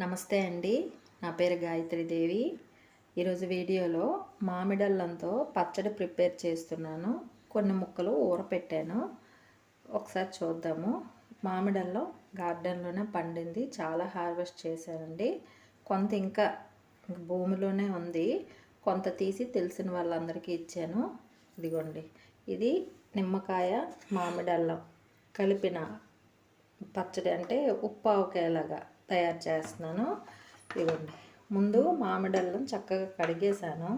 నమస్తే అండి. నా పేరు గాయత్రి దేవి. ఈరోజు వీడియోలో మామిడల్లంతో పచ్చడి ప్రిపేర్ చేస్తున్నాను. కొన్ని ముక్కలు ఊరపెట్టాను ఒకసారి చూద్దాము. మామిడల్లో గార్డెన్లోనే పండింది. చాలా హార్వెస్ట్ చేశానండి కొంత ఇంకా భూమిలోనే ఉంది. కొంత తీసి తెలిసిన వాళ్ళందరికీ ఇచ్చాను. ఇదిగోండి. ఇది నిమ్మకాయ మామిడల్లం కలిపిన పచ్చడి అంటే ఉప్పు ఆవకాయలాగా తయారు చేస్తున్నాను. ఇదిగోండి. ముందు మామిడల్లం చక్కగా కడిగేసాను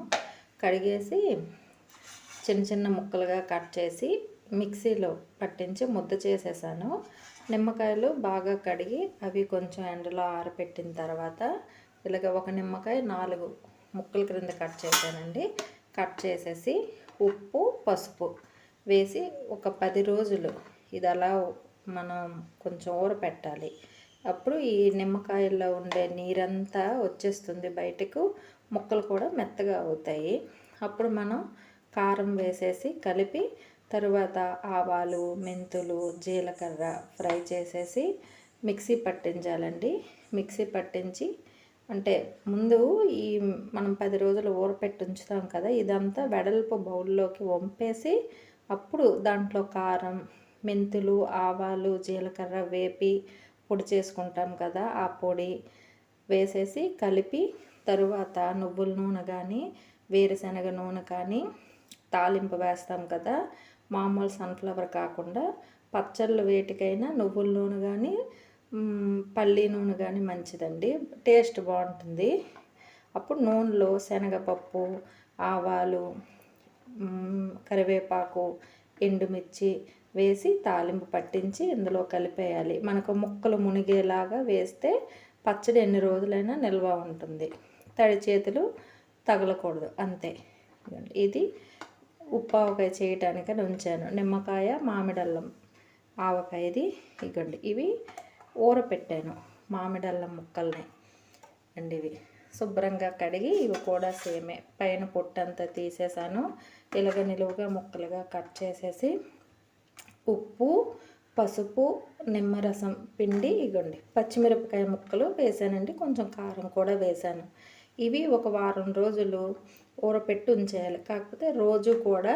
కడిగేసి చిన్న చిన్న ముక్కలుగా కట్ చేసి మిక్సీలో పట్టించి ముద్ద చేసేసాను. నిమ్మకాయలు బాగా కడిగి అవి కొంచెం ఎండలో ఆరబెట్టిన తర్వాత ఇలాగ ఒక నిమ్మకాయ నాలుగు ముక్కల క్రింద కట్ చేశానండి. కట్ చేసేసి ఉప్పు పసుపు వేసి ఒక పది రోజులు ఇది అలా మనం కొంచెం ఊర పెట్టాలి అప్పుడు ఈ నిమ్మకాయల్లో ఉండే నీరంతా వచ్చేస్తుంది బయటకు. ముక్కలు కూడా మెత్తగా అవుతాయి. అప్పుడు మనం కారం వేసేసి కలిపి తరువాత ఆవాలు మెంతులు జీలకర్ర ఫ్రై చేసేసి మిక్సీ పట్టించాలండి. మిక్సీ పట్టించి అంటే ముందు ఈ మనం పది రోజులు ఊరపెట్టి ఉంచుతాం కదా ఇదంతా వెడల్పు బౌల్లోకి వంపేసి అప్పుడు దాంట్లో కారం మెంతులు ఆవాలు జీలకర్ర వేపి పొడి చేసుకుంటాం కదా ఆ పొడి వేసేసి కలిపి తరువాత నువ్వుల నూనె కానీ వేరుశనగ నూనె కానీ తాలింపు వేస్తాం కదా. మామూలు సన్ఫ్లవర్ కాకుండా పచ్చళ్ళు వేటికైనా నువ్వుల నూనె కానీ పల్లి నూనె కానీ మంచిదండి. టేస్ట్ బాగుంటుంది. అప్పుడు నూనెలో శనగపప్పు ఆవాలు కరివేపాకు ఎండుమిర్చి వేసి తాలింపు పట్టించి ఇందులో కలిపేయాలి. మనకు ముక్కలు మునిగేలాగా వేస్తే పచ్చడి ఎన్ని రోజులైనా నిల్వ ఉంటుంది. తడి చేతులు తగలకూడదు. అంతే. ఇది ఉప్పావకాయ చేయటానికి ఉంచాను. నిమ్మకాయ మామిడల్లం ఆవకాయది ఇగండి ఇవి ఊరపెట్టాను మామిడల్లం ముక్కల్ని. అండి ఇవి. శుభ్రంగా కడిగి ఇవి కూడా సేమే. పైన పొట్టంతా తీసేసాను. ఇలాగ నిలువుగా ముక్కలుగా కట్ చేసేసి ఉప్పు పసుపు నిమ్మరసం పిండి ఇగోండి. పచ్చిమిరపకాయ ముక్కలు వేసానండి. కొంచెం కారం కూడా వేసాను. ఇవి ఒక వారం రోజులు ఊరపెట్టి ఉంచేయాలి. కాకపోతే రోజు కూడా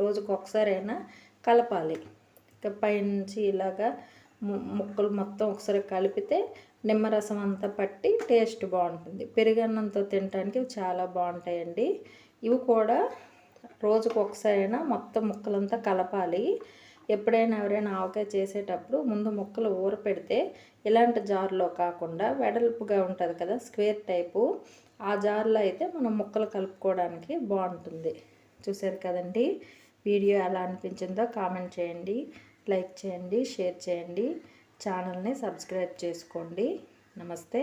రోజుకు ఒకసారైనా కలపాలి. పైనుంచి ఇలాగా ముక్కలు మొత్తం ఒకసారి కలిపితే నిమ్మరసం అంతా పట్టి టేస్ట్ బాగుంటుంది. పెరుగన్నంతో తినడానికి చాలా బాగుంటాయండి. ఇవి కూడా రోజుకు ఒకసారైనా మొత్తం ముక్కలంతా కలపాలి. ఎప్పుడైనా ఎవరైనా ఆవకాయ చేసేటప్పుడు ముందు ముక్కలు ఊర పెడితే ఇలాంటి జార్లో కాకుండా వెడల్పుగా ఉంటుంది కదా స్క్వేర్ టైపు ఆ జార్లో అయితే మనం ముక్కలు కలుపుకోవడానికి బాగుంటుంది. చూసారు కదండి? వీడియో ఎలా అనిపించిందో కామెంట్ చేయండి లైక్ చేయండి షేర్ చేయండి ఛానల్ని సబ్స్క్రైబ్ చేసుకోండి. నమస్తే.